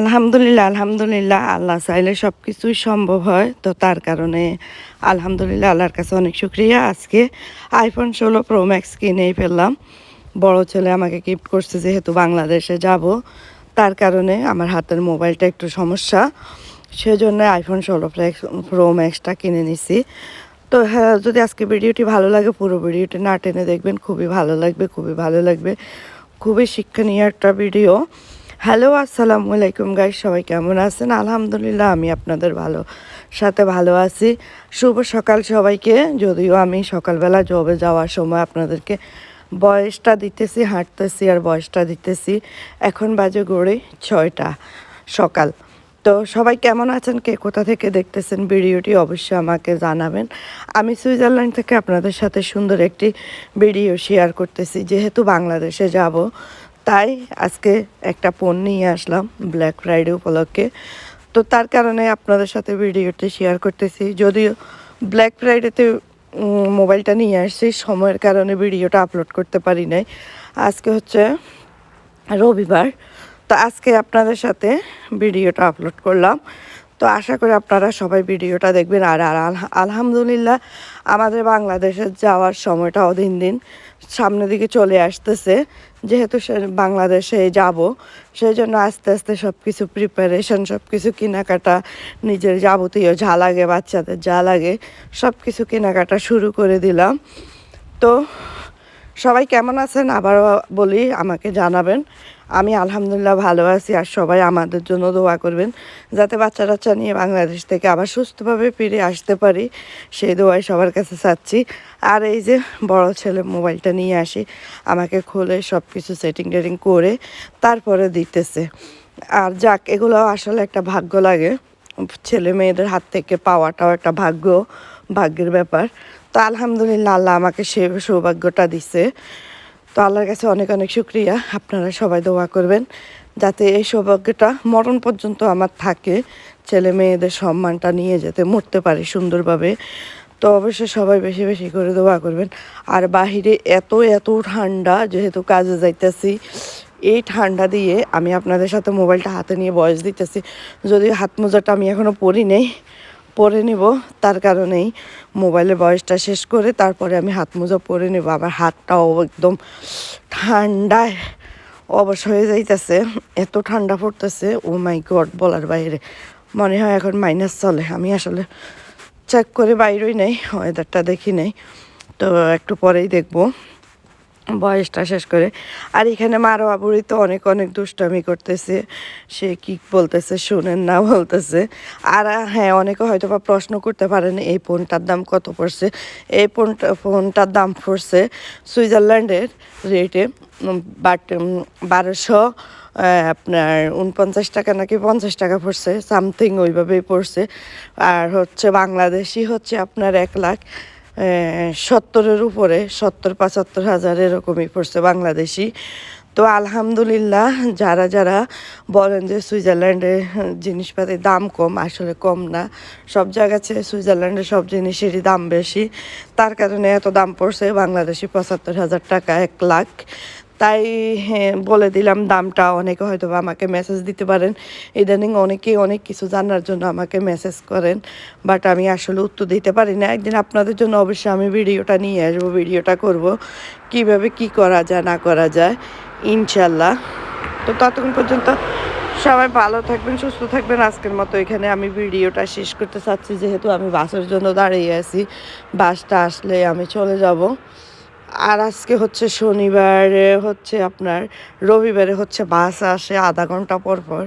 আলহামদুলিল্লাহ আলহামদুলিল্লাহ, আল্লাহ চাইলে সব কিছুই সম্ভব হয়। তো তার কারণে আলহামদুলিল্লাহ, আল্লাহর কাছে অনেক শুক্রিয়া। আজকে আইফোন ষোলো প্রো ম্যাক্স কিনেই ফেললাম। বড় ছেলে আমাকে গিফট করছে যেহেতু বাংলাদেশে যাব। তার কারণে আমার হাতের মোবাইলটা একটু সমস্যা। সেজন্য আইফোন ষোলো প্রো ম্যাক্সটা কিনে নিছি। তো হ্যাঁ যদি আজকে ভিডিওটি ভালো লাগে, পুরো ভিডিওটি না টেনে দেখবেন। খুবই ভালো লাগবে, খুবই ভালো লাগবে। খুবই শিক্ষণীয় একটা ভিডিও। হ্যালো, আসসালামু আলাইকুম গাইস সবাই কেমন আছেন? আলহামদুলিল্লাহ, আমি আপনাদের ভালো, সাথে ভালো আছি। শুভ সকাল সবাইকে, যদিও আমি সকালবেলা জবে যাওয়ার সময় আপনাদেরকে বয়সটা দিতেছি, হাঁটতেছি আর বয়সটা দিতেছি। এখন বাজে গড়ে ছয়টা সকাল। তো সবাই কেমন আছেন? কে কোথা থেকে দেখতেছেন ভিডিওটি অবশ্যই আমাকে জানাবেন। আমি সুইজারল্যান্ড থেকে আপনাদের সাথে সুন্দর একটি ভিডিও শেয়ার করতেছি। যেহেতু বাংলাদেশে যাব তাই আজকে একটা ফোন নিয়ে আসলাম ব্ল্যাক ফ্রাইডে উপলক্ষে। তো তার কারণে আপনাদের সাথে ভিডিওটি শেয়ার করতেছি। যদিও ব্ল্যাক ফ্রাইডেতে মোবাইলটা নিয়ে আসছি, সময়ের কারণে ভিডিওটা আপলোড করতে পারি নাই। আজকে হচ্ছে রবিবার। তো আজকে আপনাদের সাথে ভিডিওটা আপলোড করলাম। তো আশা করি আপনারা সবাই ভিডিওটা দেখবেন। আর আর আলহা- আলহামদুলিল্লাহ আমাদের বাংলাদেশে যাওয়ার সময়টাও দিন দিন সামনের দিকে চলে আসতেছে। যেহেতু সে বাংলাদেশে যাব সেই জন্য আস্তে আস্তে সব কিছু প্রিপারেশন সব কিছু কেনাকাটা, নিজের যাবতীয় যা লাগে, বাচ্চাদের যা লাগে সব কিছু কেনাকাটা শুরু করে দিলাম। তো সবাই কেমন আছেন? আবারও বলি, আমাকে জানাবেন। আমি আলহামদুলিল্লাহ ভালো আছি আর সবাই আমাদের জন্য দোয়া করবেন যাতে বাচ্চা টাচ্চা নিয়ে বাংলাদেশ থেকে আবার সুস্থভাবে ফিরে আসতে পারি। সেই দোয়াই সবার কাছে চাচ্ছি। আর এই যে বড় ছেলে মোবাইলটা নিয়ে আসি, আমাকে খুলে সব কিছু সেটিং টেটিং করে তারপরে দিতেছে। আর যাক এগুলো আসলে একটা ভাগ্য লাগে। ছেলে মেয়েদের হাত থেকে পাওয়াটাও একটা ভাগ্য, ভাগ্যের ব্যাপার। তো আলহামদুলিল্লাহ আল্লাহ আমাকে সে সৌভাগ্যটা দিছে। তো আল্লাহর কাছে অনেক অনেক শুক্রিয়া। আপনারা সবাই দোয়া করবেন যাতে এই সৌভাগ্যটা মরণ পর্যন্ত আমার থাকে, ছেলে মেয়েদের সম্মানটা নিয়ে যেতে মরতে পারি সুন্দরভাবে। তো অবশ্যই সবাই বেশি বেশি করে দোয়া করবেন। আর বাহিরে এত এত ঠান্ডা, যেহেতু কাজে যাইতেছি, এই ঠান্ডা দিয়ে আমি আপনাদের সাথে মোবাইলটা হাতে নিয়ে বয়স দিতেছি। যদিও হাত মোজাটা আমি এখনও পরি নেই পরে নেব, তার কারণেই মোবাইলের বয়সটা শেষ করে তারপরে আমি হাত মোজা পরে নেব। আবার হাতটাও একদম ঠান্ডায় অবশ হয়ে যাইতেছে, এত ঠান্ডা পড়তেছে, ও মাই গড বলার বাইরে। মনে হয় এখন মাইনাস চলে। আমি আসলে চেক করে বাইরেই নেই ওয়েদারটা দেখি নেই। তো একটু পরেই দেখব। বয়সটা শেষ করে। আর এখানে মারো বাবুরি তো অনেক অনেক দুষ্টামি করতেছে। সে কি বলতেছে, শুনেন না বলতেছে। আর হ্যাঁ অনেকে হয়তো বা প্রশ্ন করতে পারেন, এই ফোনটার দাম কত পড়ছে? এই ফোনটা, ফোনটার দাম পড়ছে সুইজারল্যান্ডের রেটে বাট বারোশো আপনার উনপঞ্চাশ টাকা নাকি পঞ্চাশ টাকা পড়ছে, সামথিং ওইভাবেই পড়ছে। আর হচ্ছে বাংলাদেশি হচ্ছে আপনার এক লাখ। সত্তরের উপরে, সত্তর, পঁচাত্তর হাজার এরকমই পড়ছে বাংলাদেশি। তো আলহামদুলিল্লাহ যারা যারা বলেন যে সুইজারল্যান্ডে জিনিসপাতির দাম কম, আসলে কম না। সব জায়গাতে সুইজারল্যান্ডে সব জিনিসেরই দাম বেশি। তার কারণে এত দাম পড়ছে বাংলাদেশি পঁচাত্তর হাজার টাকা এক লাখ। তাই হ্যাঁ, বলে দিলাম দামটা। অনেকে হয়তো আমাকে মেসেজ দিতে পারেন। ইদানিং অনেকেই অনেক কিছু জানার জন্য আমাকে মেসেজ করেন বাট আমি আসলে উত্তর দিতে পারি না। একদিন আপনাদের জন্য অবশ্যই আমি ভিডিওটা নিয়ে আসব ভিডিওটা করব। কীভাবে কি করা যায় না করা যায় ইনশাল্লাহ তো ততক্ষণ পর্যন্ত সবাই ভালো থাকবেন সুস্থ থাকবেন। আজকের মতো এখানে আমি ভিডিওটা শেষ করতে চাচ্ছি। যেহেতু আমি বাসের জন্য দাঁড়িয়ে আছি বাসটা আসলে আমি চলে যাব। আর আজকে হচ্ছে শনিবারে হচ্ছে আপনার রবিবারে হচ্ছে বাস আসে আধা ঘণ্টা পর পর।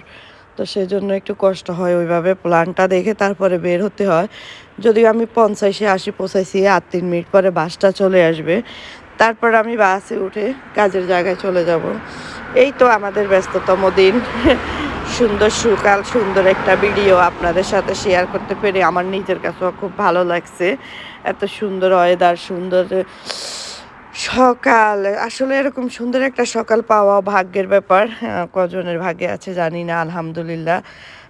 তো সেই জন্য একটু কষ্ট হয় ওইভাবে প্ল্যানটা দেখে তারপরে বের হতে হয়। যদিও আমি পঞ্চাশে আসি পঁচাশি আর তিন মিনিট পরে বাসটা চলে আসবে। তারপর আমি বাসে উঠে কাজের জায়গায় চলে যাব। এই তো আমাদের ব্যস্ততম দিন। সুন্দর সুকাল, সুন্দর একটা ভিডিও আপনাদের সাথে শেয়ার করতে পেরে আমার নিজের কাছেও খুব ভালো লাগছে। এত সুন্দর ওয়েদার সুন্দর সকাল আসলে এরকম সুন্দর একটা সকাল পাওয়া ভাগ্যের ব্যাপার। হ্যাঁ, কজনের ভাগ্যে আছে জানি না আলহামদুলিল্লাহ।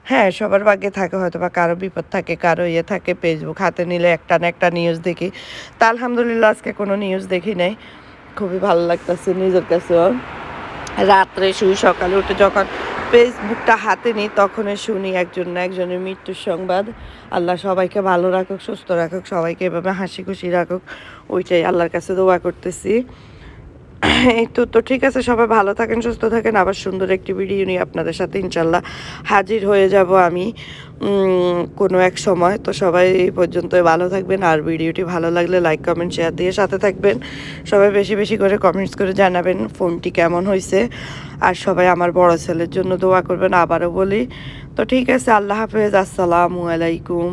হ্যাঁ সবার ভাগ্যে থাকে হয়তো বা কারও বিপদ থাকে কারও ইয়ে থাকে ফেসবুক হাতে নিলে একটা না একটা নিউজ দেখি। তা আলহামদুলিল্লাহ আজকে কোনো নিউজ দেখি নাই। খুবই ভালো লাগতেছে নিজের কাছেও। রাত্রে শুই সকালে উঠে যখন ফেসবুকটা হাতে নিই তখনই শুনি একজন না একজনের মৃত্যুর সংবাদ। আল্লাহ সবাইকে ভালো রাখুক, সুস্থ রাখুক, সবাইকে এভাবে হাসি খুশি রাখুক, ওইটাই আল্লাহর কাছে দোয়া করতেছি। এই তো তো ঠিক আছে, সবাই ভালো থাকেন, সুস্থ থাকেন। আবার সুন্দর একটি ভিডিও নিয়ে আপনাদের সাথে ইনশাল্লাহ হাজির হয়ে যাব আমি। কোনো এক সময়। তো সবাই এই পর্যন্ত ভালো থাকবেন। আর ভিডিওটি ভালো লাগলে লাইক কমেন্ট শেয়ার দিয়ে সাথে থাকবেন। সবাই বেশি বেশি করে কমেন্টস করে জানাবেন ফোনটি কেমন হয়েছে আর সবাই আমার বড় ছেলের জন্য দোয়া করবেন। আবারও বলি। তো ঠিক আছে, আল্লাহ হাফেজ। আসসালামু আলাইকুম।